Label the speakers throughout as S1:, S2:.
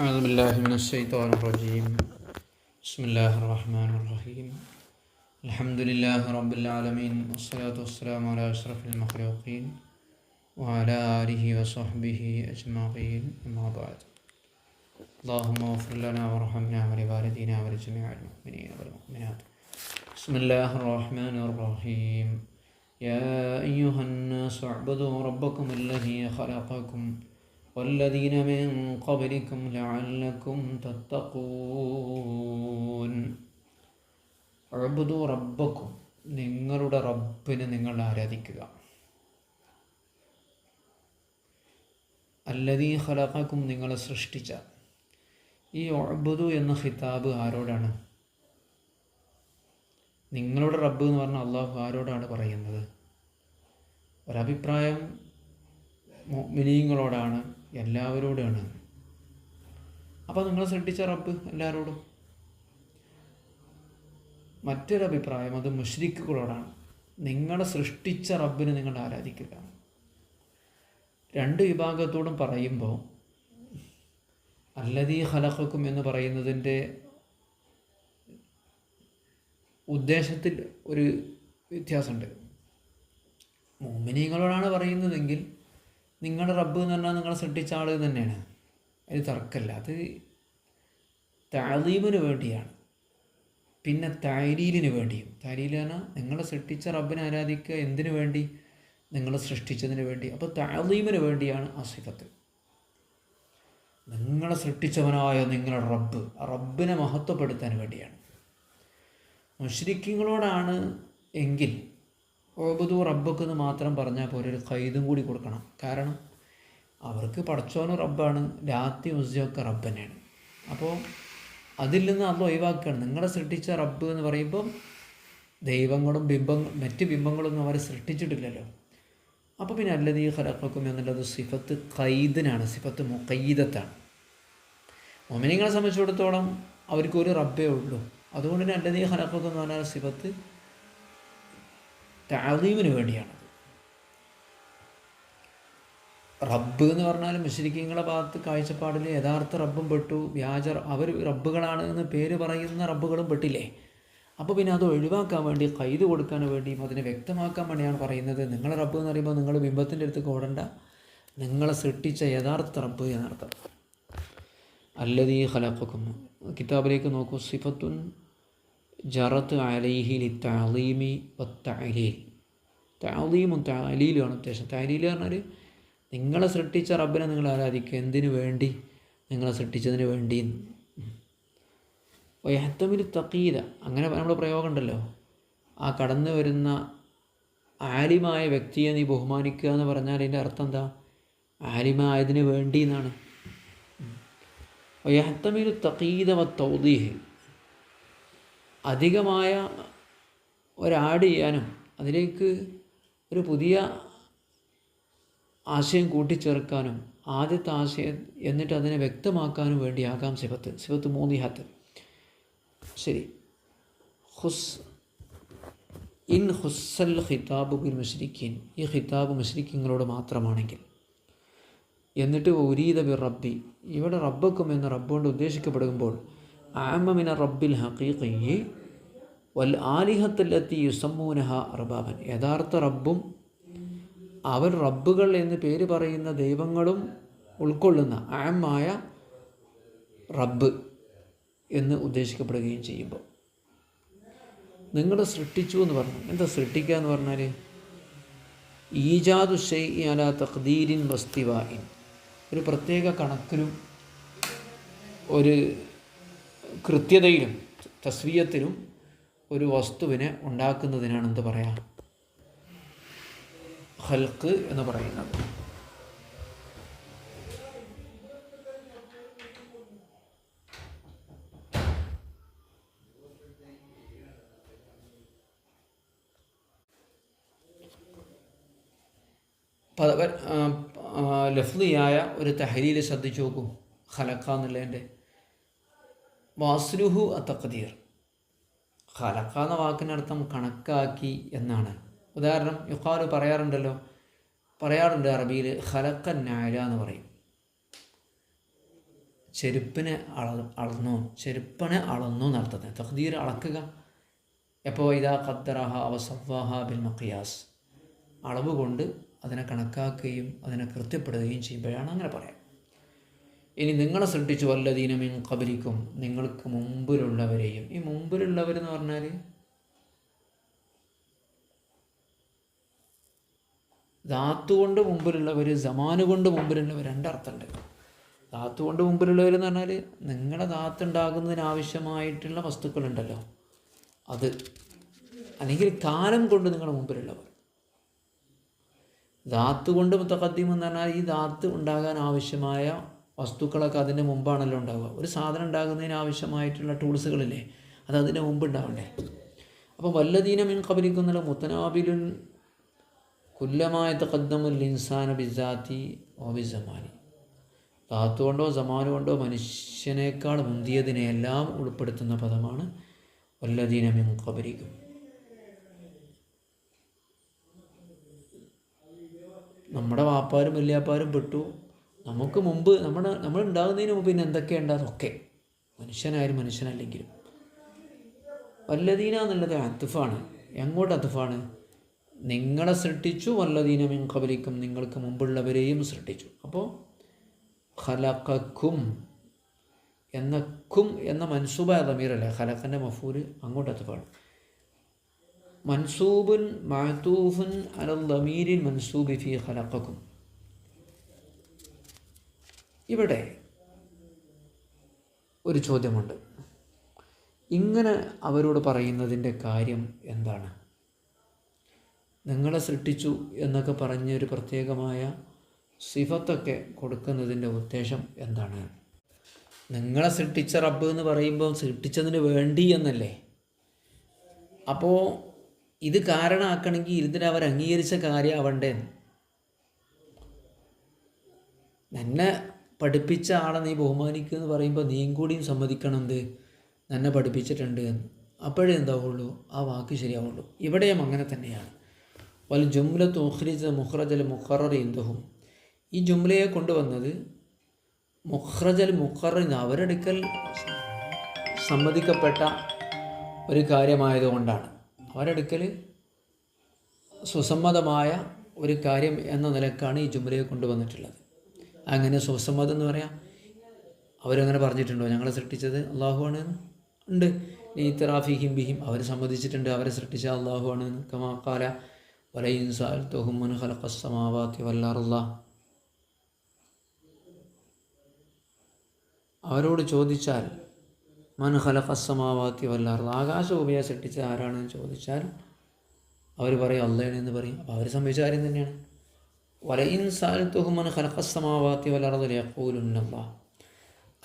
S1: أعوذ بالله من الشيطان الرجيم. بسم الله الرحمن الرحيم. الحمد لله رب العالمين والصلاة والسلام على أشرف المخلوقين وعلى آله وصحبه أجمعين أما بعد. اللهم اغفر لنا وارحمنا ولوالدينا ولجميع المؤمنين والمؤمنات. بسم الله الرحمن الرحيم. يا أيها الناس اعبدوا ربكم الذي خلقكم والذين من قبلكم لعلكم تتقون اعبدوا ربكم നിങ്ങളുടെ റബ്ബിനെ നിങ്ങൾ ആരാധിക്കുക അല്ലതീ ഖലഖക്കും നിങ്ങളെ സൃഷ്ടിച്ച ഈ ഒഴബുദു എന്ന ഖിതാബ് ആരോടാണ് നിങ്ങളുടെ റബ്ബ് എന്ന് പറഞ്ഞാൽ അള്ളാഹു ആരോടാണ് പറയുന്നത് ഒരഭിപ്രായം മിനിങ്ങളോടാണ് എല്ലാവരോടാണ്. അപ്പോൾ നിങ്ങൾ ശ്രദ്ധിച്ച റബ്ബ് എല്ലാവരോടും? മറ്റൊരഭിപ്രായം അത് മുഷ്രിക്കുകളോടാണ്. നിങ്ങളെ സൃഷ്ടിച്ച റബ്ബിനെ നിങ്ങൾ ആരാധിക്കുക? രണ്ട് വിഭാഗത്തോടും പറയുമ്പോൾ അല്ലതീ ഹലഹക്കും എന്ന് പറയുന്നതിന്റെ ഉദ്ദേശത്തിൽ ഒരു വ്യത്യാസമുണ്ട്. മോമിനികളോടാണ് പറയുന്നതെങ്കിൽ നിങ്ങളുടെ റബ്ബ് എന്ന് പറഞ്ഞാൽ നിങ്ങളെ സൃഷ്ടിച്ച ആൾ തന്നെയാണ്. അതിന് തർക്കമല്ല. അത് താലീമിന് വേണ്ടിയാണ്. പിന്നെ താരീലിന് വേണ്ടിയും. താരീൽ പറഞ്ഞാൽ നിങ്ങളെ സൃഷ്ടിച്ച റബ്ബിനെ ആരാധിക്കുക എന്തിനു വേണ്ടി? നിങ്ങളെ സൃഷ്ടിച്ചതിന് വേണ്ടി. അപ്പോൾ താലീമിന് വേണ്ടിയാണ് ആ സിഫത്ത്. നിങ്ങളെ സൃഷ്ടിച്ചവനായ നിങ്ങളുടെ റബ്ബ് റബ്ബിനെ മഹത്വപ്പെടുത്താൻ വേണ്ടിയാണ്. മുഷ്രിക്കിങ്ങളോടാണ് എങ്കിൽ ഓബുദു റബ്ബക്ക് എന്ന് മാത്രം പറഞ്ഞാൽ പോലെ ഒരു കൈതും കൂടി കൊടുക്കണം. കാരണം അവർക്ക് പടച്ചോനും റബ്ബാണ് രാത്രി ഉസ്യൊക്കെ റബ്ബ് തന്നെയാണ്. അപ്പോൾ അതിൽ നിന്ന് അത് ഒഴിവാക്കുകയാണ്. നിങ്ങളെ സൃഷ്ടിച്ച റബ്ബ് എന്ന് പറയുമ്പം ദൈവങ്ങളും ബിംബം മറ്റ് ബിംബങ്ങളൊന്നും അവരെ സൃഷ്ടിച്ചിട്ടില്ലല്ലോ. അപ്പോൾ പിന്നെ അല്ലതീ ഹലക്കും എന്നുള്ളത് സിഫത്ത് ഖൈദിനാണ് സിഫത്ത് മുഖയ്യദത്താണ് മൊമിനിങ്ങളെ സംബന്ധിച്ചിടത്തോളം അവർക്കൊരു റബ്ബേ ഉള്ളൂ. അതുകൊണ്ട് തന്നെ അല്ലതീ ഹലക്കൊക്കെ എന്ന് പറഞ്ഞാൽ സിഫത്ത് താലീമിന് വേണ്ടിയാണത് റബ്ബ് എന്ന് പറഞ്ഞാൽ മുസ്ലിഖീങ്ങളുടെ ഭാഗത്ത് കാഴ്ചപ്പാടിൽ യഥാർത്ഥ റബ്ബും പെട്ടു. വ്യാജ അവർ റബ്ബുകളാണ് എന്ന് പേര് പറയുന്ന റബ്ബുകളും പെട്ടില്ലേ? അപ്പോൾ പിന്നെ അത് ഒഴിവാക്കാൻ വേണ്ടി കൈത് കൊടുക്കാൻ വേണ്ടിയും അതിനെ വ്യക്തമാക്കാൻ വേണ്ടിയാണ് പറയുന്നത്. നിങ്ങളെ റബ്ബ് എന്ന് പറയുമ്പോൾ നിങ്ങൾ ബിംബത്തിന്റെ അടുത്ത് കൂടണ്ട. നിങ്ങളെ സൃഷ്ടിച്ച യഥാർത്ഥ റബ്ബ് എന്നർത്ഥം. അല്ലതീ ഖലഖക്കും കിതാബിലേക്ക് നോക്കൂ. സിഫത്തുൻ ജറത്ത് അലൈഹി ലി താലീമി വത്തലീൽ താലീമും താലീലുമാണ് ഉദ്ദേശം താലീൽ പറഞ്ഞാൽ നിങ്ങളെ സൃഷ്ടിച്ച റബ്ബിനെ നിങ്ങൾ ആരാധിക്കുക എന്തിനു വേണ്ടി നിങ്ങളെ സൃഷ്ടിച്ചതിന് വേണ്ടി? ഒയഹത്തമിൽ തക്കീത അങ്ങനെ നമ്മൾ പ്രയോഗം ഉണ്ടല്ലോ. ആ കടന്നു വരുന്ന ആലിമായ വ്യക്തിയെ നീ ബഹുമാനിക്കുക എന്ന് പറഞ്ഞാൽ അതിന്റെ അർത്ഥം എന്താ? ആലിമായതിന് വേണ്ടി എന്നാണ്. ഒയഹത്തമിൽ തക്കീത വ തൗദീഹ്. അധികമായ ഒരാഡ് ചെയ്യാനും അതിലേക്ക് ഒരു പുതിയ ആശയം കൂട്ടിച്ചേർക്കാനും ആദ്യത്തെ ആശയം എന്നിട്ട് അതിനെ വ്യക്തമാക്കാനും വേണ്ടിയാകാം സിഫത്ത്. സിഫത്ത് മൂന്നിഹത്ത് ശരി. ഹുസ് ഇൻ ഹുസ്സൽ ഖിതാബ് ബിൻ മുഷ്രിഖീൻ ഈ ഖിതാബ് മുഷ്രിഖീങ്ങളോട് മാത്രമാണെങ്കിൽ. എന്നിട്ട് ഉരീദ ബി റബ്ബി ഇവിടെ റബ്ബക്കും എന്ന് റബ്ബുകൊണ്ട് ഉദ്ദേശിക്കപ്പെടുമ്പോൾ ആമമിന റബ്ബിൽ ഹക്കീഖി വൽ ആലിഹത്തല്ലത്തി യുസമ്മൂനഹ റബാബൻ യഥാർത്ഥ റബ്ബും അവർ റബ്ബുകൾ എന്ന് പേര് പറയുന്ന ദൈവങ്ങളും ഉൾക്കൊള്ളുന്ന ആമായ റബ്ബ് എന്ന് ഉദ്ദേശിക്കപ്പെടുകയും ചെയ്യുമ്പോൾ. നിങ്ങൾ സൃഷ്ടിച്ചു എന്ന് പറഞ്ഞു. എന്താ സൃഷ്ടിക്കുക എന്ന് പറഞ്ഞാൽ ഈജാദു ഷെയ് തഖ്ദീരിൻ വസ്തിവായിൻ ഒരു പ്രത്യേക കണക്കിലും ഒരു കൃത്യതയിലും തസ്വീയത്തിലും ഒരു വസ്തുവിനെ ഉണ്ടാക്കുന്നതിനാണ് എന്ത് പറയാം? ഹൽക്ക് എന്ന് പറയുന്നത്. ലഫ്ലിയായ ഒരു തഹരീൽ ശ്രദ്ധിച്ചു നോക്കൂ. ഹലക്ക എന്നുള്ളതിന്റെ വാസ്ലുഹു തഖദീർ ഖലക്ക എന്ന വാക്കിനർത്ഥം കണക്കാക്കി എന്നാണ്. ഉദാഹരണം യുഖാലു പറയാറുണ്ടല്ലോ. പറയാറുണ്ട് അറബിയിൽ ഖലക്ക നായ എന്ന് പറയും. ചെരുപ്പിനെ അള അളന്നു ചെരുപ്പിനെ അളന്നു നടത്തുന്നത് തഖ്ദീർ അളക്കുക. എപ്പോൾ ഇതാ ഖദ്ദറഹ അവ സവ്വാഹ ബിൽ മഖിയാസ്. അളവ് കൊണ്ട് അതിനെ കണക്കാക്കുകയും അതിനെ കൃത്യപ്പെടുകയും ചെയ്യുമ്പോഴാണ് അങ്ങനെ പറയാം. ഇനി നിങ്ങളെ സൃഷ്ടിച്ചു വല്ലതീനമിൻ കബലിക്കും നിങ്ങൾക്ക് മുമ്പിലുള്ളവരെയും. ഈ മുമ്പിലുള്ളവരെന്ന് പറഞ്ഞാൽ ധാത്തു കൊണ്ട് മുമ്പിലുള്ളവർ ജമാന് കൊണ്ട് മുമ്പിലുള്ളവർ രണ്ടർത്ഥമുണ്ട് ധാത്തു കൊണ്ട് മുമ്പിലുള്ളവർ എന്ന് പറഞ്ഞാൽ നിങ്ങളെ ധാത്ത് ഉണ്ടാകുന്നതിന് ആവശ്യമായിട്ടുള്ള വസ്തുക്കളുണ്ടല്ലോ. അത് അല്ലെങ്കിൽ കാലം കൊണ്ട് നിങ്ങളുടെ മുമ്പിലുള്ളവർ. ധാത്തു കൊണ്ട് മുത്തഖദ്ദീം എന്ന് പറഞ്ഞാൽ ഈ ധാത്ത് ഉണ്ടാകാൻ ആവശ്യമായ വസ്തുക്കളൊക്കെ അതിന്റെ മുമ്പാണല്ലോ ഉണ്ടാവുക. ഒരു സാധനം ഉണ്ടാകുന്നതിന് ആവശ്യമായിട്ടുള്ള ടൂൾസുകളില്ലേ അത് അതിന്റെ മുമ്പ് ഉണ്ടാവണ്ടേ? അപ്പോൾ വല്ലദീന മിൻ കബലിക്കുന്നുള്ള മുത്തനാബിലുൻ കുല്ലമായ തക്കദ്ദമുൽ ഇൻസാന ബിസാത്തി ഓ ധാത്തു താത്തുകൊണ്ടോ സമാനു കൊണ്ടോ മനുഷ്യനേക്കാൾ മുന്തിയതിനെയെല്ലാം ഉൾപ്പെടുത്തുന്ന പദമാണ് വല്ലദീന മിൻ കബലിക്കും നമ്മുടെ വാപ്പാരും വല്യാപ്പാരും പെട്ടു. നമുക്ക് മുമ്പ് നമ്മുടെ നമ്മൾ ഉണ്ടാകുന്നതിന് മുമ്പ് പിന്നെ എന്തൊക്കെയുണ്ട്? അതൊക്കെ. മനുഷ്യനായാലും മനുഷ്യനല്ലെങ്കിലും. വല്ലതീന എന്നുള്ളത് അത്തുഫാണ് എങ്ങോട്ട് അത്തുഫാണ് നിങ്ങളെ സൃഷ്ടിച്ചു വല്ലതീന കബലിക്കും നിങ്ങൾക്ക് മുമ്പുള്ളവരെയും സൃഷ്ടിച്ചു. അപ്പോൾ ഖലക്കും എന്ന കും എന്ന മൻസൂബ തമീറല്ലേ ഖലക്കന്റെ മഫൂൽ അങ്ങോട്ട് അത്തുഫാണ് മൻസൂബുൻ മാത്തൂഫുൻ അലൽ ദമീരിൻ മൻസൂബി ഫി ഖലക്കും ഇവിടെ ഒരു ചോദ്യമുണ്ട്. ഇങ്ങനെ അവരോട് പറയുന്നതിന്റെ കാര്യം എന്താണ്? നിങ്ങളെ സൃഷ്ടിച്ചു എന്നൊക്കെ പറഞ്ഞ ഒരു പ്രത്യേകമായ സിഫത്തൊക്കെ കൊടുക്കുന്നതിന്റെ ഉദ്ദേശം എന്താണ്? നിങ്ങളെ സൃഷ്ടിച്ച റബ്ബ് എന്ന് പറയുമ്പോൾ സൃഷ്ടിച്ചതിന് വേണ്ടി എന്നല്ലേ? അപ്പോൾ ഇത് കാരണമാക്കണമെങ്കിൽ ഇതിന് അവർ അംഗീകരിച്ച കാര്യമാവണ്ടേ എന്നെ പഠിപ്പിച്ച ആളെ നീ ബഹുമാനിക്കുക എന്ന് പറയുമ്പോൾ നീയും കൂടിയും സമ്മതിക്കണം എന്ത് എന്നെ പഠിപ്പിച്ചിട്ടുണ്ട് എന്ന്. അപ്പോഴേ എന്താവുള്ളൂ? ആ വാക്ക് ശരിയാവുള്ളൂ. ഇവിടെയും അങ്ങനെ തന്നെയാണ്. വൽ ജുംലത്ത് മുഖ്രിജ മുഖ്റജൽ മുഖറർ ഇന്ദുഹും. ഈ ജുംലയെ കൊണ്ടുവന്നത് മുഖ്റജൽ മുഖറിന് അവരെടുക്കൽ സമ്മതിക്കപ്പെട്ട ഒരു കാര്യമായതുകൊണ്ടാണ്. അവരെടുക്കൽ സുസമ്മതമായ ഒരു കാര്യം എന്ന നിലക്കാണ് ഈ ജുംലയെ കൊണ്ടുവന്നിട്ടുള്ളത്. അങ്ങനെ സുസമ്മതം എന്ന് പറയാം. അവരങ്ങനെ പറഞ്ഞിട്ടുണ്ടോ? ഞങ്ങളെ സൃഷ്ടിച്ചത് അള്ളാഹുവാണ് ഉണ്ട്. നീത്തറാഫിഹിം ബിഹിം അവർ സമ്മതിച്ചിട്ടുണ്ട്. അവരെ സൃഷ്ടിച്ച അള്ളാഹുവാണ് കമാ കമാക്കാല വലയിൻ അവരോട് ചോദിച്ചാൽ മൻ ഖലഖസ്സമാവാത്തി വല്ലാറുള്ള ആകാശഭൂമിയെ സൃഷ്ടിച്ച ആരാണെന്ന് ചോദിച്ചാൽ അവർ പറയും അള്ളയാണ് എന്ന് പറയും. അപ്പോൾ അവർ സംഭവിച്ച കാര്യം തന്നെയാണ്. വലയിൻ സാൽത്തുഹുമൻ ഖലഖസ്സമാവാത്തി വല്ലാറുള്ള യഖൂലുന്നല്ലാ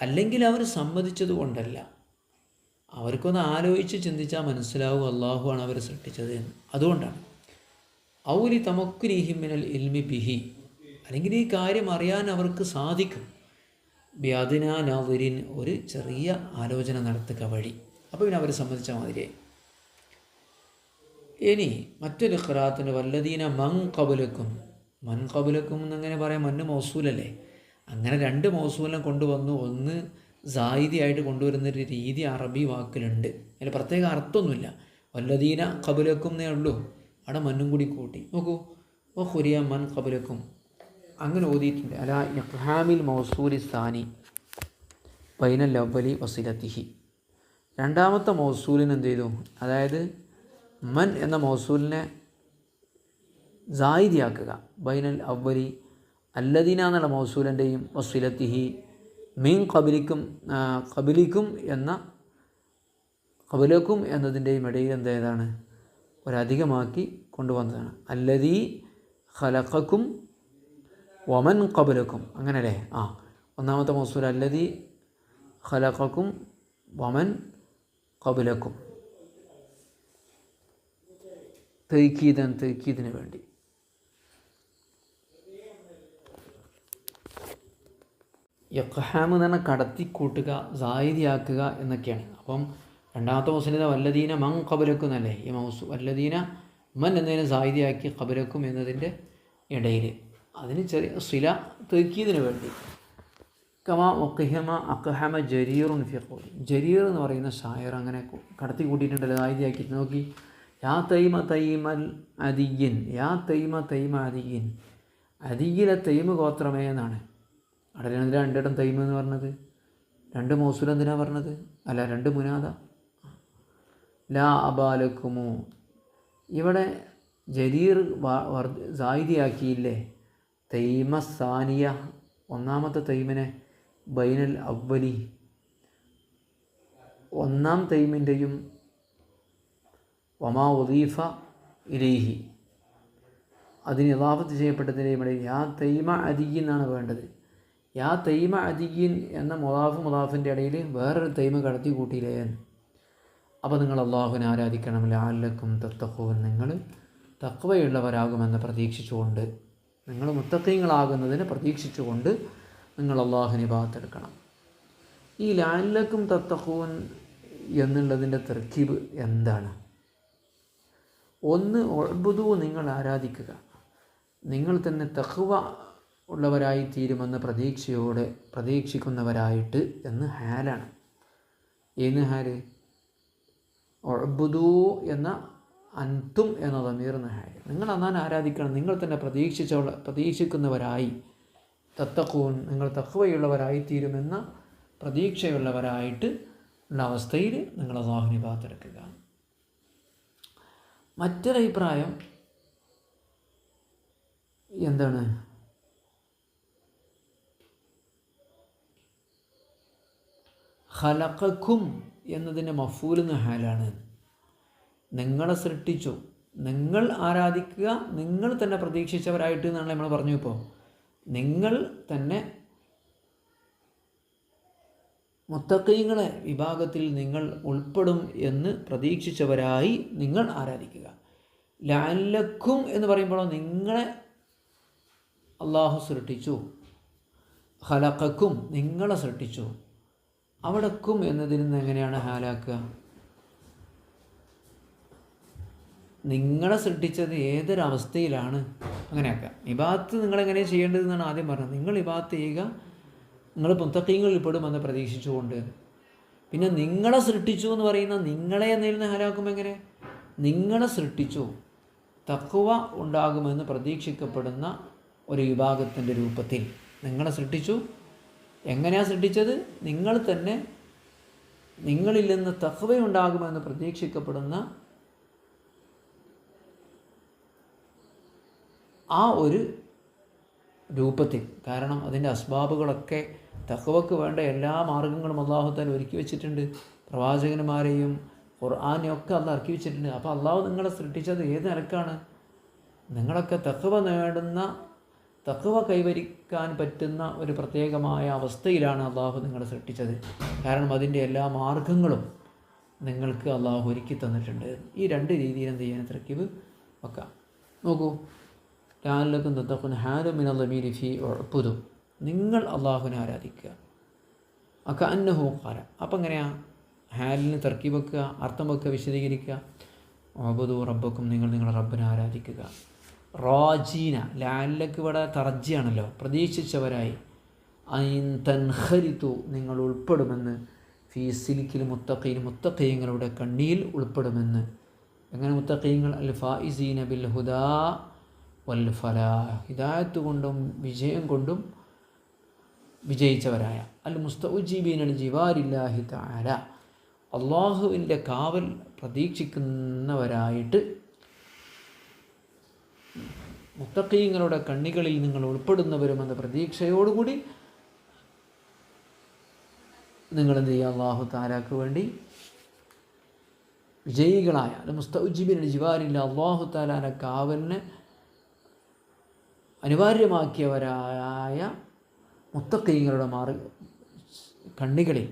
S1: അല്ലെങ്കിൽ അവർ സമ്മതിച്ചത് കൊണ്ടല്ല. അവർക്കൊന്ന് ആലോചിച്ച് ചിന്തിച്ചാൽ മനസ്സിലാവും അള്ളാഹുവാണ് അവരെ സൃഷ്ടിച്ചത് എന്ന്. അതുകൊണ്ടാണ്. ഔലി തമക്കുരിഹിമിനൽ ഇൽമി ബിഹി. അല്ലെങ്കിൽ ഈ കാര്യം അറിയാൻ അവർക്ക് സാധിക്കും. ബ്യാദിനാനാവരിൻ ഒരു ചെറിയ ആലോചന നടത്തുക വഴി. അപ്പോൾ പിന്നെ അവർ സംബന്ധിച്ച മാതിരിയായി. ഇനി മറ്റൊരു ഖറാത്തിന് വല്ലതീന മങ് കബലക്കും മൻ കബുലക്കും എന്നങ്ങനെ പറയാം മണ്ണ് മൗസൂലല്ലേ? അങ്ങനെ രണ്ട് മൗസൂലം കൊണ്ടുവന്നു. ഒന്ന് സായിദിയായിട്ട് കൊണ്ടുവരുന്നൊരു രീതി അറബി വാക്കിലുണ്ട്. അതിൽ പ്രത്യേക അർത്ഥമൊന്നുമില്ല. വല്ലദീന കബുലക്കും എന്നേ ഉള്ളൂ. അവിടെ മണ്ണും കൂടി കൂട്ടി. നോക്കൂ. ഓ ഹുരിയ മൻ കബുലക്കും അങ്ങനെ ഓതിയിട്ടുണ്ട്. അല്ല ഇഖ്ഹാമിൽ മൗസൂലി സ്ഥാനി ബൈനൽ ലവലി വസിലത്തിഹി. രണ്ടാമത്തെ മൗസൂലിന് എന്ത് ചെയ്തു? അതായത് മൻ എന്ന മൗസൂലിനെ സായിദിയാക്കുക. ബൈനൽ അവലി അല്ലദീന എന്നുള്ള മൗസൂലന്റെയും വസുലത്തിഹി മീൻ കബിലിക്കും കബിലിക്കും എന്ന കബിലക്കും എന്നതിന്റെയും ഇടയിൽ എന്തേതാണ് ഒരധികമാക്കി കൊണ്ടുവന്നതാണ്. അല്ലദീ ഖലഖക്കും വമൻ കബലക്കും അങ്ങനല്ലേ? ആ. ഒന്നാമത്തെ മൗസൂൽ അല്ലദീ ഖലഖക്കും വമൻ കബലക്കും തെയ്ക്കീതൻ തെയ്ക്കീതിന് വേണ്ടി. യഖ്ഹാം എന്ന് പറഞ്ഞാൽ കടത്തിക്കൂട്ടുക സായിദിയാക്കുക എന്നൊക്കെയാണ്. അപ്പം രണ്ടാമത്തെ മൗസലിത വല്ലദീന മൻ കബലക്കും എന്നല്ലേ? ഈ മൗസു വല്ലദീന മൻ എന്നതിനെ സായിദിയാക്കി കബലക്കും എന്നതിന്റെ ഇടയിൽ. അതിന് ചെറിയ സില തെക്കീതിന് വേണ്ടി. കമാ ഒക്കഹമ അക്കഹമ ജരീറുൻ ഫിഖോൽ ജരീർ എന്ന് പറയുന്ന ഷായർ അങ്ങനെ കടത്തി കൂട്ടിയിട്ടുണ്ടല്ലോ ആദ്യമാക്കി നോക്കി. യാ തൈമ തൈമൽ അതിയൻ യാ തൈമ തൈമ അതിയൻ അദിയിലെ തൈമ ഗോത്രമേ എന്നാണ്. എന്തിനാ രണ്ടിടം തൈമ എന്ന് പറഞ്ഞത്? രണ്ട് മൗസൂൽ എന്തിനാ പറഞ്ഞത്? അല്ല രണ്ട് മുനാദ. ലാ അബാലക്കുമോ. ഇവിടെ ജരീർ സായിദിയാക്കിയില്ലേ? തൈമ സാനിയ ഒന്നാമത്തെ തൈമിനെ ബൈനൽ അവലി ഒന്നാം തൈമിന്റെയും വമാ ഉദീഫ ഇലൈഹി. അതിന് ഇതാപത്ത് ചെയ്യപ്പെട്ടതിന്റെയും ഇടയിൽ ആ തൈമ അദിയിൻ എന്നാണ് വേണ്ടത്. യാ തൈമ അദിയിൻ എന്ന മുലാഫ് മുലാഫിന്റെ ഇടയിൽ വേറൊരു തൈമ കടത്തി കൂട്ടിയില്ലേ? അപ്പോൾ നിങ്ങൾ അള്ളാഹുവിനെ ആരാധിക്കണം. ലാലക്കും തത്തഹൂൻ നിങ്ങൾ തക്വയുള്ളവരാകുമെന്ന് പ്രതീക്ഷിച്ചുകൊണ്ട് നിങ്ങൾ മുത്തക്കീങ്ങളാകുന്നതിന് പ്രതീക്ഷിച്ചുകൊണ്ട് നിങ്ങൾ അള്ളാഹുവിനെ ഭാഗത്തെടുക്കണം ഈ ലാലക്കും തത്തഹൂൻ എന്നുള്ളതിന്റെ തെർക്കീബ് എന്താണ്? ഒന്ന് ഒഴുതു നിങ്ങൾ ആരാധിക്കുക. നിങ്ങൾ തന്നെ തഹ്വ ഉള്ളവരായി തീരുമെന്ന പ്രതീക്ഷയോടെ പ്രതീക്ഷിക്കുന്നവരായിട്ട് എന്ന് ഹാലാണ്. ഏന്ന് ഹാൽ? ഒഴബുദു എന്ന അന്തും എന്ന തമീർന്ന ഹാൽ. നിങ്ങൾ അന്നാൻ ആരാധിക്കണം. നിങ്ങൾ തന്നെ പ്രതീക്ഷിച്ച പ്രതീക്ഷിക്കുന്നവരായി. തത്തക്കൂൻ നിങ്ങൾ തക്കുവയുള്ളവരായി തീരുമെന്ന പ്രതീക്ഷയുള്ളവരായിട്ട് ഉള്ള അവസ്ഥയിൽ നിങ്ങൾ അള്ളാഹുവിനെ ഭാഗത്തെടുക്കുക മറ്റൊരഭിപ്രായം എന്താണ്? ഹലക്കും എന്നതിന്റെ മഫൂലെന്ന ഹാലാണ്. നിങ്ങളെ സൃഷ്ടിച്ചു. നിങ്ങൾ ആരാധിക്കുക നിങ്ങൾ തന്നെ പ്രതീക്ഷിച്ചവരായിട്ട് എന്നാണ് നമ്മൾ പറഞ്ഞു ഇപ്പോൾ. നിങ്ങൾ തന്നെ മുത്തക്കൈങ്ങളെ വിഭാഗത്തിൽ നിങ്ങൾ ഉൾപ്പെടും എന്ന് പ്രതീക്ഷിച്ചവരായി നിങ്ങൾ ആരാധിക്കുക. ലാലക്കും എന്ന് പറയുമ്പോഴോ നിങ്ങളെ അള്ളാഹു സൃഷ്ടിച്ചു. ഹലക്കും നിങ്ങളെ സൃഷ്ടിച്ചു. അവിടക്കും എന്നതിൽ നിന്ന് എങ്ങനെയാണ് ഹാലാക്കുക? നിങ്ങളെ സൃഷ്ടിച്ചത് ഏതൊരവസ്ഥയിലാണ് അങ്ങനെയാക്കുക. ഇബാത്ത് നിങ്ങളെങ്ങനെ ചെയ്യേണ്ടതെന്നാണ് ആദ്യം പറഞ്ഞത്. നിങ്ങൾ ഇബാത്ത് ചെയ്യുക നിങ്ങൾ പുത്തക്കീങ്ങളിൽ പെടുമെന്ന് പ്രതീക്ഷിച്ചുകൊണ്ട്. പിന്നെ നിങ്ങളെ സൃഷ്ടിച്ചു എന്ന് പറയുന്ന നിങ്ങളെ എന്നതിൽ നിന്ന് ഹാലാക്കും എങ്ങനെ? നിങ്ങളെ സൃഷ്ടിച്ചു. തക്കുവ ഉണ്ടാകുമെന്ന് പ്രതീക്ഷിക്കപ്പെടുന്ന ഒരു വിഭാഗത്തിന്റെ രൂപത്തിൽ നിങ്ങളെ സൃഷ്ടിച്ചു എങ്ങനെയാണ് സൃഷ്ടിച്ചത് നിങ്ങൾ തന്നെ നിങ്ങളിൽ നിന്ന് തഹവയുണ്ടാകുമെന്ന് പ്രതീക്ഷിക്കപ്പെടുന്ന ആ ഒരു രൂപത്തിൽ കാരണം അതിന്റെ അസ്ബാബുകളൊക്കെ തഹവക്ക് വേണ്ട എല്ലാ മാർഗങ്ങളും അള്ളാഹുത്താൽ ഒരുക്കി വെച്ചിട്ടുണ്ട്. പ്രവാചകന്മാരെയും ഖുർആാനെയും ഒക്കെ അന്ന് ഇറക്കി വെച്ചിട്ടുണ്ട്. അപ്പോൾ അള്ളാഹു നിങ്ങളെ സൃഷ്ടിച്ചത് ഏത് നിലക്കാണ്? നിങ്ങളൊക്കെ തഹവ നേടുന്ന തഹവ കൈവരിക്കാൻ പറ്റുന്ന ഒരു പ്രത്യേകമായ അവസ്ഥയിലാണ് അള്ളാഹു നിങ്ങളെ സൃഷ്ടിച്ചത്. കാരണം അതിന്റെ എല്ലാ മാർഗങ്ങളും നിങ്ങൾക്ക് അള്ളാഹു ഒരുക്കി തന്നിട്ടുണ്ട്. ഈ രണ്ട് രീതിയിൽ എന്ത് ചെയ്യാൻ തർക്കീബ് വെക്കാം. നോക്കൂ. ലാലക്കും ഹാലു ഹാലുമിൻ അള്ളമീരി ഫി ഉഴപ്പുതു നിങ്ങൾ അള്ളാഹുവിനെ ആരാധിക്കുക. അക്ക അന്നഹു ഖാല. അപ്പം എങ്ങനെയാ? ഹാലിന് തർക്കി വെക്കുക അർത്ഥം വെക്കുക വിശദീകരിക്കുക. ഒബുദു റബ്ബക്കും നിങ്ങൾ നിങ്ങളുടെ റബ്ബിനെ ആരാധിക്കുക. റാജീന ലാലക്ക് ഇവിടെ തർജിയാണല്ലോ പ്രതീക്ഷിച്ചവരായി. ഐൻ തൻഹരിത്തു നിങ്ങൾ ഉൾപ്പെടുമെന്ന്. ഫീ സിലിക്കിൽ മുത്തഖീൻ മുത്തഖീങ്ങളുടെ കണ്ണിയിൽ ഉൾപ്പെടുമെന്ന്. എങ്ങനെ മുത്തഖീങ്ങൾ? അൽ ഫായിസീന ബിൽ ഹുദാ വൽ ഫലാ ഹിദായത്ത് കൊണ്ടും വിജയം കൊണ്ടും വിജയിച്ചവരായ. അൽ മുസ്തഉജീബീൻ അൽ ജിവാരില്ലാഹി തആല. അള്ളാഹുവിന്റെ കാവൽ പ്രതീക്ഷിക്കുന്നവരായിട്ട് മുത്തക്കീങ്ങളുടെ കണ്ണികളിൽ നിങ്ങൾ ഉൾപ്പെടുന്നവരുമെന്ന പ്രതീക്ഷയോടുകൂടി നിങ്ങൾ എന്ത് ചെയ്യുക? അള്ളാഹു താലാക്ക് വേണ്ടി വിജയികളായ അല്ല മുസ്തഉജിബിൻ ജിവാരില്ല അള്ളാഹു താലാന കാവലിനെ അനിവാര്യമാക്കിയവരായ മുത്തക്കീങ്ങളുടെ മാർഗ കണ്ണികളിൽ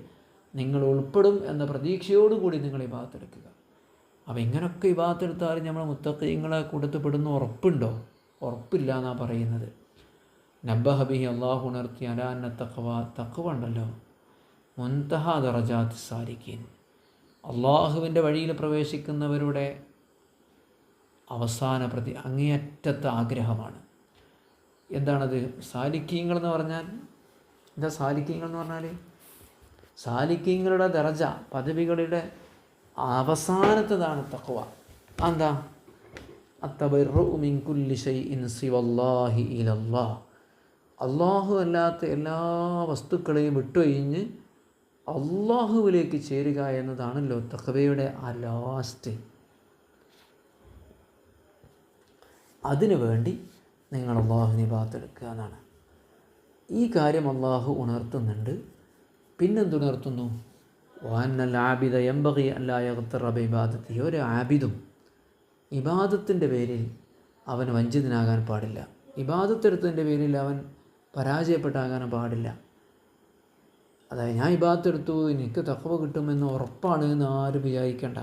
S1: നിങ്ങൾ ഉൾപ്പെടും എന്ന പ്രതീക്ഷയോടുകൂടി നിങ്ങൾ ഈ ഭാഗത്തെടുക്കുക അപ്പോൾ ഇങ്ങനെയൊക്കെ ഈ ഭാഗത്തെടുത്താലും നമ്മൾ മുത്തക്കൈങ്ങളെ കൂട്ടത്തിൽപ്പെടുന്ന ഉറപ്പുണ്ടോ? ഉറപ്പില്ല എന്നാണ് പറയുന്നത്. നബ്ബഹബി അള്ളാഹു ഉണർത്തി അലാന്ന തക്കവ തക്കവ ഉണ്ടല്ലോ. മുൻതഹ ദറജാത്ത് സാരിക്കീൻ അള്ളാഹുവിന്റെ വഴിയിൽ പ്രവേശിക്കുന്നവരുടെ അവസാന പ്രതി അങ്ങേയറ്റത്തെ ആഗ്രഹമാണ്. എന്താണത്? സാലിക്കീങ്ങൾ എന്ന് പറഞ്ഞാൽ? എന്താ സാലിക്കീങ്ങൾ എന്ന് പറഞ്ഞാൽ സാലിക്കീങ്ങളുടെ ദറജ പദവികളുടെ അവസാനത്തതാണ് തക്വ എന്താ അള്ളാഹു അല്ലാത്ത എല്ലാ വസ്തുക്കളെയും വിട്ടുകഴിഞ്ഞ് അള്ളാഹുവിലേക്ക് ചേരുക എന്നതാണല്ലോ തഖവയുടെ ആ ലാസ്റ്റ് അതിനു വേണ്ടി നിങ്ങൾ അള്ളാഹുവിനെ ഭാഗത്തെടുക്കുക എന്നാണ്. ഈ കാര്യം അള്ളാഹു ഉണർത്തുന്നുണ്ട്. പിന്നെന്തുണർത്തുന്നു? വാന്നൽ ആബിദ എംബകി അല്ലായത്തറബ ഇബാദത്തി. ഒരു ആബിദും ഇബാദത്തിന്റെ പേരിൽ അവൻ വഞ്ചിതനാകാൻ പാടില്ല. ഇബാദത്തെടുത്തതിന്റെ പേരിൽ അവൻ പരാജയപ്പെട്ടാകാനും പാടില്ല. അതായത് ഞാൻ ഇബാദത്തെടുത്തു എനിക്ക് തക്കവ കിട്ടുമെന്ന് ഉറപ്പാണ് എന്ന് ആരും വിചാരിക്കേണ്ട.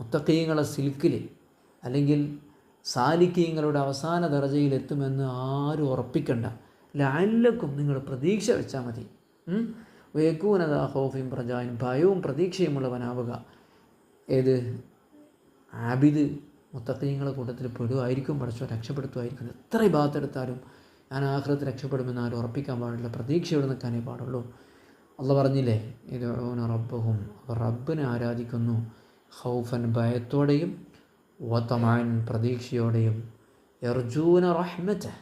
S1: മുത്തക്കീങ്ങളെ സിൽക്കിൽ അല്ലെങ്കിൽ സാലിക്കീങ്ങളുടെ അവസാന ദർജയിൽ എത്തുമെന്ന് ആരും ഉറപ്പിക്കണ്ട. ലാലക്കും നിങ്ങൾ പ്രതീക്ഷ വെച്ചാൽ മതി. വേക്കൂനത ഹോഫിയും പ്രജായും ഭയവും പ്രതീക്ഷയുമുള്ളവനാവുക. ഏത്? ആബിദ്. മുത്തക്കീങ്ങളെ കൂട്ടത്തിൽ പെടുമായിരിക്കും പഠിച്ചോ രക്ഷപ്പെടുത്തുമായിരിക്കും എത്ര ഭാഗത്തെടുത്താലും ഞാൻ ആഹ്ലത്ത് രക്ഷപ്പെടുമെന്ന് ആരും ഉറപ്പിക്കാൻ പാടില്ല പ്രതീക്ഷയോടെ നിൽക്കാനേ പാടുള്ളൂ. അള്ള പറഞ്ഞില്ലേ ഇത് റബ്ബഹും അവർ റബ്ബിനെ ആരാധിക്കുന്നു ഹൗഫൻ ഭയത്തോടെയും ഓത്തമാൻ പ്രതീക്ഷയോടെയും. എർജൂന റഹ്മത്ത്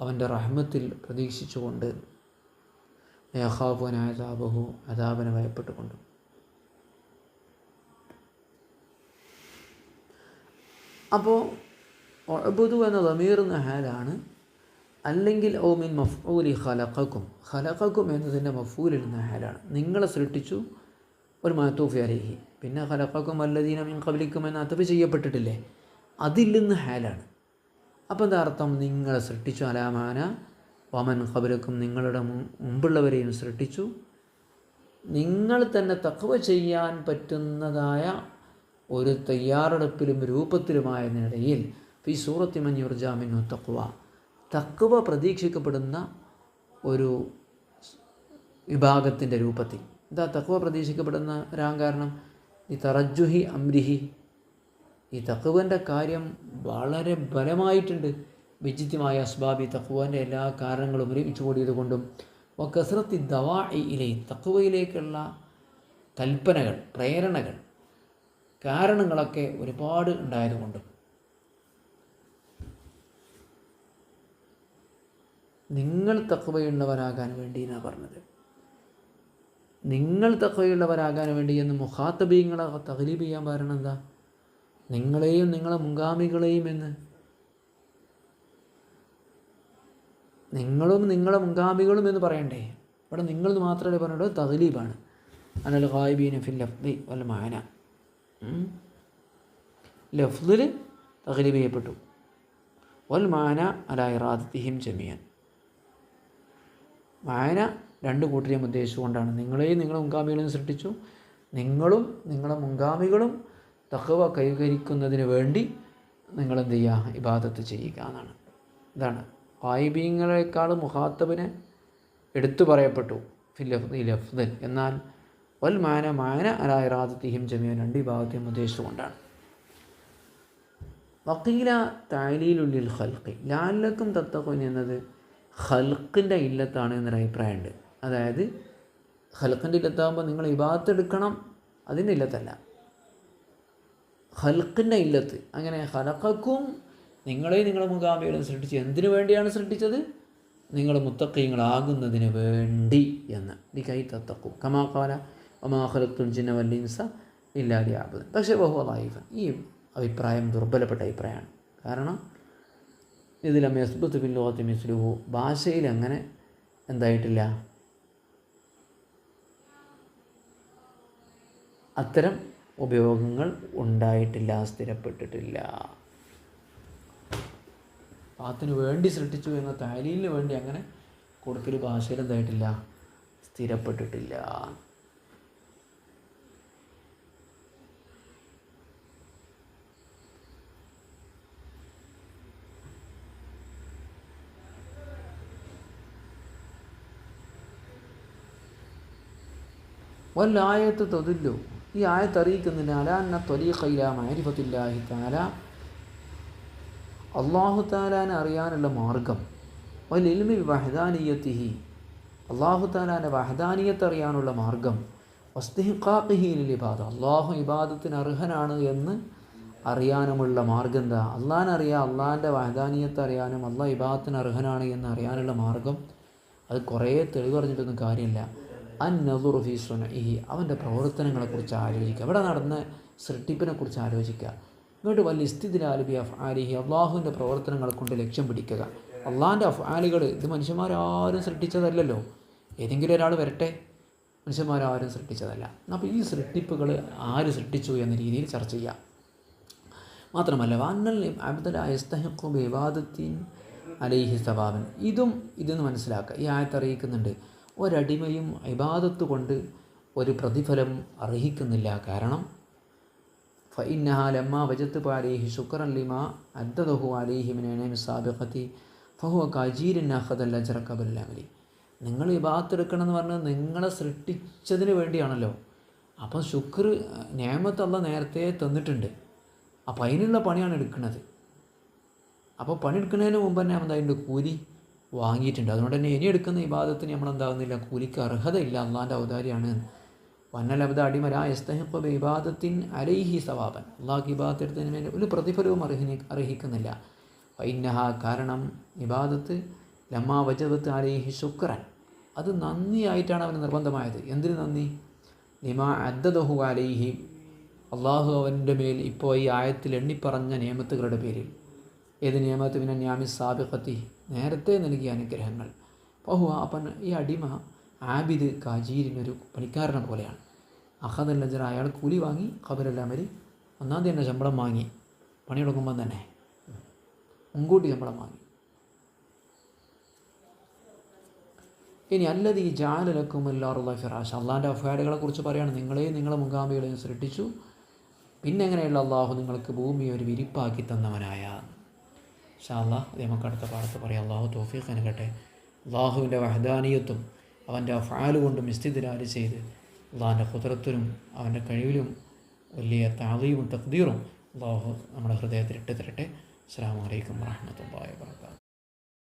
S1: അവന്റെ റഹ്മത്തിൽ പ്രതീക്ഷിച്ചുകൊണ്ട്. യഹാഫുൻ അതാബഹു അതാബനെ ഭയപ്പെട്ടുകൊണ്ട്. അപ്പോൾ ഒബുദു എന്ന തമീറുന്ന ഹാലാണ് അല്ലെങ്കിൽ ഓ മിൻ മഫൂലി ഖലഖക്കും ഖലഖക്കും എന്നതിന്റെ മഫൂലിൽ നിന്ന് ഹാലാണ് നിങ്ങളെ സൃഷ്ടിച്ചു ഒരു മാത്തൂഫി അലഹി. പിന്നെ ഖലഖക്കും അല്ലദീന മിൻ കബലിക്കും എന്ന അത്തപ്പ് ചെയ്യപ്പെട്ടിട്ടില്ലേ? അതിൽ നിന്ന് ഹാലാണ് അപ്പോൾ എന്താ അർത്ഥം? നിങ്ങളെ സൃഷ്ടിച്ചു അലാമാന വമൻ ഖബലക്കും. നിങ്ങളുടെ മുമ്പുള്ളവരെയും സൃഷ്ടിച്ചു. നിങ്ങൾ തന്നെ തക്കവ ചെയ്യാൻ പറ്റുന്നതായ ഒരു തയ്യാറെടുപ്പിലും രൂപത്തിലുമായതിനിടയിൽ ഫി സൂറത്തി മഞ്ഞുർജാമിനു തക്കുവ തക്കുവ പ്രതീക്ഷിക്കപ്പെടുന്ന ഒരു വിഭാഗത്തിന്റെ രൂപത്തിൽ. എന്താ തക്കുവ പ്രതീക്ഷിക്കപ്പെടുന്ന വരാൻ കാരണം ഈ തറജുഹി അമ്രിഹി ഈ തക്കുവന്റെ കാര്യം വളരെ ബലമായിട്ടുണ്ട്. വിചിത്യമായ അസ്ബാബി തക്കുവന്റെ എല്ലാ കാരണങ്ങളും ഒരുമിച്ച് കൂടിയത് കൊണ്ടും കസറത്തി ദവാ ഇലെ തക്കുവയിലേക്കുള്ള കൽപ്പനകൾ പ്രേരണകൾ കാരണങ്ങളൊക്കെ ഒരുപാട് ഉണ്ടായതുകൊണ്ട്. നിങ്ങൾ തക്കവയുള്ളവരാകാൻ വേണ്ടി എന്നാണ് പറഞ്ഞത്? നിങ്ങൾ തക്കവയുള്ളവരാകാൻ വേണ്ടി എന്ന് മുഖാത്തബീങ്ങളെ തകലീബ് ചെയ്യാൻ കാരണം എന്താ? നിങ്ങളെയും നിങ്ങളെ മുൻഗാമികളെയും എന്ന്. നിങ്ങളും നിങ്ങളെ മുൻഗാമികളും എന്ന് പറയണ്ടേ? ഇവിടെ നിങ്ങളെന്ന് മാത്രമേ പറഞ്ഞുള്ളൂ തകലീബാണ് അനൽ ഖായിബീൻ ഫിൽ ലഫ്ദി വല്ല മാന. ലഫ്ദിൽ തകലീബ് ചെയ്യപ്പെട്ടു. വൽ മാന അല ഇറാദത്തിഹിം ജമിയൻ രണ്ട് കൂട്ടരെയും ഉദ്ദേശിച്ചുകൊണ്ടാണ്. നിങ്ങളെയും നിങ്ങളുടെ മുൻഗാമികളെയും സൃഷ്ടിച്ചു. നിങ്ങളും നിങ്ങളുടെ മുൻഗാമികളും തഹവ കൈകരിക്കുന്നതിന് വേണ്ടി നിങ്ങളെന്ത് ചെയ്യുക ഇബാദത്ത് ചെയ്യുക എന്നാണ്. ഇതാണ്. വായിബീങ്ങളെക്കാൾ മുഹാത്തബിനെ എടുത്തു പറയപ്പെട്ടു. ലഫ്ദൽ. എന്നാൽ വൽ മാന മാന അല ജമിയൻ രണ്ട് വിഭാഗത്തെയും ഉദ്ദേശിച്ചുകൊണ്ടാണ്. വക്കീല താലീലുള്ളിൽ ഹൽക്കി ലാലക്കും തത്തക്കുൻ എന്നത് ഹൽക്കിന്റെ ഇല്ലത്താണ് എന്നൊരു അഭിപ്രായമുണ്ട്. അതായത് ഹൽക്കിന്റെ ഇല്ലത്താകുമ്പോൾ നിങ്ങൾ ഇബാദത്ത് എടുക്കണം അതിന്റെ ഇല്ലത്തല്ല. ഹൽക്കിന്റെ ഇല്ലത്ത് അങ്ങനെ ഹലക്കും നിങ്ങളെ നിങ്ങളെ മുഖാമികളും സൃഷ്ടിച്ചു എന്തിനു വേണ്ടിയാണ് സൃഷ്ടിച്ചത്? നിങ്ങൾ മുത്തക്കീങ്ങളാകുന്നതിന് വേണ്ടി എന്ന്. ഈ കൈ തത്തക്കും കമാക്കാല ഒമാഹലത്തും ചിന്ന വല്ലിൻസ ഇല്ലാതെ ആബുദൻ പക്ഷേ ബഹു ലൈഫ് ഈ അഭിപ്രായം ദുർബലപ്പെട്ട അഭിപ്രായമാണ്. കാരണം ഇതിൽ മെസ്ബത്ത് ബില്ലോത്തി മിസ്ലുഹു. ഭാഷയിൽ അങ്ങനെ എന്തായിട്ടില്ല? അത്തരം ഉപയോഗങ്ങൾ ഉണ്ടായിട്ടില്ല സ്ഥിരപ്പെട്ടിട്ടില്ല. പാത്തിന് വേണ്ടി സൃഷ്ടിച്ചു എന്ന താലീലിന് വേണ്ടി അങ്ങനെ കൊടുക്കൽ ഭാഷയിൽ എന്തായിട്ടില്ല? സ്ഥിരപ്പെട്ടിട്ടില്ല. വല്ലായത്ത് തൊതില്ലു. ഈ ആയത്ത് അറിയിക്കുന്നില്ല അലാന്ന തൊലീഖയില മാരിഫത്തില്ലാഹി താല അള്ളാഹു താലാനെ അറിയാനുള്ള മാർഗം. വലിൽമി വഹദാനീയത്തിഹി. അള്ളാഹു താലാന്റെ വഹദാനീയത്ത് അറിയാനുള്ള മാർഗം. വസ്തിഹിഖാഖിഹീലിൽ ഇബാദ. അള്ളാഹു ഇബാദത്തിന് അർഹനാണ് എന്ന് അറിയാനുമുള്ള മാർഗം എന്താ? അറിയാ അള്ളാഹിന്റെ വഹദാനീയത്ത് അറിയാനും അള്ളാഹ് ഇബാദത്തിന് അർഹനാണ് എന്ന് അറിയാനുള്ള മാർഗം. അത് കുറേ തെളിവ് പറഞ്ഞിട്ടൊന്നും കാര്യമില്ല. അൻ നദുർ ഫി സുനഇഹി അവന്റെ പ്രവർത്തനങ്ങളെക്കുറിച്ച് ആലോചിക്കുക. അവിടെ നടന്ന സൃഷ്ടിപ്പിനെക്കുറിച്ച് ആലോചിക്കുക. എന്നിട്ട് വലിയ സ്ഥിതിലാലുബി അഫ് ആലിഹി അള്ളാഹുവിന്റെ പ്രവർത്തനങ്ങളെ കൊണ്ട് ലക്ഷ്യം പിടിക്കുക. അള്ളാഹിന്റെ അഫ് അഫ്ആലുകൾ ഇത് മനുഷ്യന്മാരാരും സൃഷ്ടിച്ചതല്ലല്ലോ. ഏതെങ്കിലും ഒരാൾ വരട്ടെ? മനുഷ്യന്മാരാരും സൃഷ്ടിച്ചതല്ല. അപ്പോൾ ഈ സൃഷ്ടിപ്പുകൾ ആര് സൃഷ്ടിച്ചു എന്ന രീതിയിൽ ചർച്ച ചെയ്യാം. മാത്രമല്ല വാന്നൽ അബ്ദലായസ്തഹക്കു വിവാദത്തിൻ അലൈഹി സവാബൻ. ഇതും ഇതെന്ന് മനസ്സിലാക്കുക. ഈ ആയത്ത് അറിയിക്കുന്നുണ്ട്. ഒരടിമയും ഇബാദത്ത് കൊണ്ട് ഒരു പ്രതിഫലം അർഹിക്കുന്നില്ല. കാരണം ഫഇന്നഹ വജത്ത് പാലേഹി ശുക്രൻ ലിമ അദ്ദഹു അലൈഹി മിനേം സാബിഖത്തി ഫഹുവ കജീരിൻ കബൽ അമലി. നിങ്ങൾ ഇബാദത്ത് എടുക്കണം എന്ന് പറഞ്ഞാൽ നിങ്ങളെ സൃഷ്ടിച്ചതിന് വേണ്ടിയാണല്ലോ. അപ്പോൾ ശുക്ർ നേമത്തല്ല നേരത്തെ തന്നിട്ടുണ്ട്. അപ്പോൾ അതിനുള്ള പണിയാണ് എടുക്കുന്നത്. അപ്പോൾ പണിയെടുക്കുന്നതിന് മുമ്പ് തന്നെ അതിന്റെ കൂലി വാങ്ങിയിട്ടുണ്ട്. അതുകൊണ്ട് തന്നെ ഇനി എടുക്കുന്ന ഈ ഭാഗത്തിന് നമ്മൾ എന്താകുന്നില്ല കൂലിക്ക് അർഹതയില്ല. അള്ളാന്റെ ഔദാരിയാണ് വന്നലബ്ദ അടിമല യസ്തഹിഖ് വിവാദത്തിൻ അലൈഹി സവാബൻ. അള്ളാഹ് ഇബാദത്ത് എടുത്തതിന് വേണ്ടി ഒരു പ്രതിഫലവും അർഹി അർഹിക്കുന്നില്ല. ഫൈന്നഹ കാരണം ഇബാദത്ത് ലമ്മാ വജബത്ത് അലൈഹി ശുക്രൻ. അത് നന്ദിയായിട്ടാണ് അവന് നിർബന്ധമായത്. എന്തിന് നന്ദി? നിമാ അദ്ദദഹു അലൈഹി. അള്ളാഹു അവന്റെ മേൽ ഇപ്പോൾ ഈ ആയത്തിൽ എണ്ണിപ്പറഞ്ഞ നിയമത്തുകളുടെ പേരിൽ. ഏത് നിയമത്ത്? പിന്നെ ന്യാമി സാബിഖത്തി. നേരത്തെ നൽകിയ അനുഗ്രഹങ്ങൾ. ബഹു അപ്പൻ ഈ അടിമ ആബിദ് കാജീരിനൊരു പണിക്കാരനെ പോലെയാണ്. അഹദ് നജർ അയാൾ കൂലി വാങ്ങി ഖബരല്ലാമരി ഒന്നാം തീയതി തന്നെ ശമ്പളം വാങ്ങി. പണിയെടുക്കുമ്പം തന്നെ മുൻകൂട്ടി ശമ്പളം വാങ്ങി. ഇനി അല്ലത് ജാലലക്കും എല്ലാറുള്ള ഫിറാഷ്. അള്ളാന്റെ അഫാഡുകളെ കുറിച്ച് പറയുകയാണ് നിങ്ങളെയും നിങ്ങളെ മുഖാമികളെയും സൃഷ്ടിച്ചു. പിന്നെ എങ്ങനെയുള്ള അള്ളാഹു നിങ്ങൾക്ക് ഭൂമി ഒരു വിരിപ്പാക്കി തന്നവനായ ഷാല്ലാ നമുക്ക് അടുത്ത പാടത്ത് പറയാം. അള്ളാഹു തോഫീഖ് അനുകട്ടെ അള്ളാഹുവിന്റെ വഹദാനീയത്വം അവന്റെ അഫാൽ കൊണ്ടും ഇസ്തിദിലാൽ ചെയ്ത് അള്ളാഹിന്റെ കുതിരത്തിനും അവന്റെ കഴിവിലും വലിയ താളിയും തക്തീറും അള്ളാഹു നമ്മുടെ ഹൃദയത്തിൽ ഇട്ട് തരട്ടെ. അസ്സാം വലൈക്കും വാഹമത്തല്ലാ വാബർക്കാത്തു